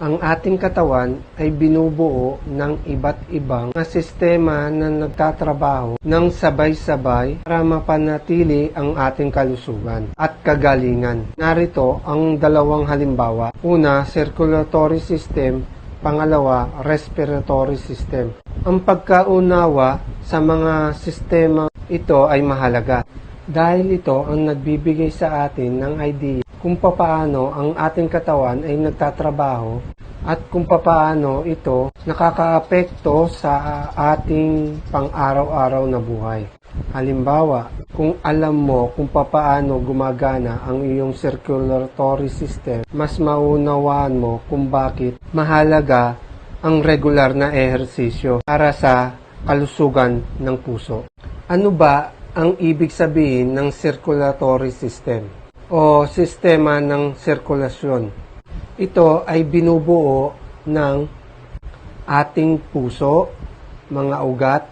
Ang ating katawan ay binubuo ng iba't ibang mga sistema na nagtatrabaho ng sabay-sabay para mapanatili ang ating kalusugan at kagalingan. Narito ang dalawang halimbawa. Una, circulatory system. Pangalawa, respiratory system. Ang pagkaunawa sa mga sistema ito ay mahalaga dahil ito ang nagbibigay sa atin ng idea kung papaano ang ating katawan ay nagtatrabaho at kung papaano ito nakakaapekto sa ating pang-araw-araw na buhay. Halimbawa, kung alam mo kung papaano gumagana ang iyong circulatory system, mas maunawaan mo kung bakit mahalaga ang regular na ehersisyo para sa kalusugan ng puso. Ano ba ang ibig sabihin ng circulatory system o sistema ng sirkulasyon? Ito ay binubuo ng ating puso, mga ugat,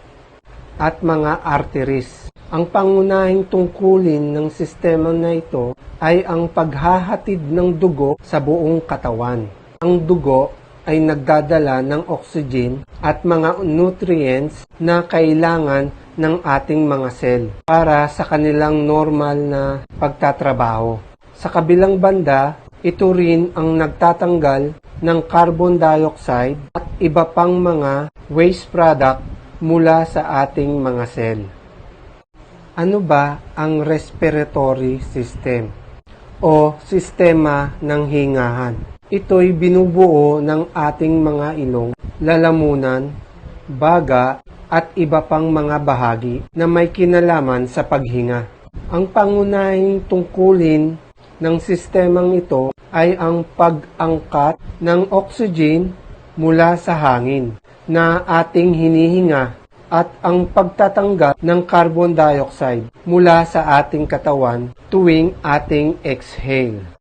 at mga arteries. Ang pangunahing tungkulin ng sistema na ito ay ang paghahatid ng dugo sa buong katawan. Ang dugo ay nagdadala ng oxygen at mga nutrients na kailangan ng ating mga cell para sa kanilang normal na pagtatrabaho. Sa kabilang banda, ito rin ang nagtatanggal ng carbon dioxide at iba pang mga waste product mula sa ating mga cell. Ano ba ang respiratory system o sistema ng hingahan? Ito'y binubuo ng ating mga ilong, lalamunan, baga at iba pang mga bahagi na may kinalaman sa paghinga. Ang pangunahing tungkulin ng sistemang ito ay ang pag-angkat ng oxygen mula sa hangin na ating hinihinga at ang pagtatanggal ng carbon dioxide mula sa ating katawan tuwing ating exhale.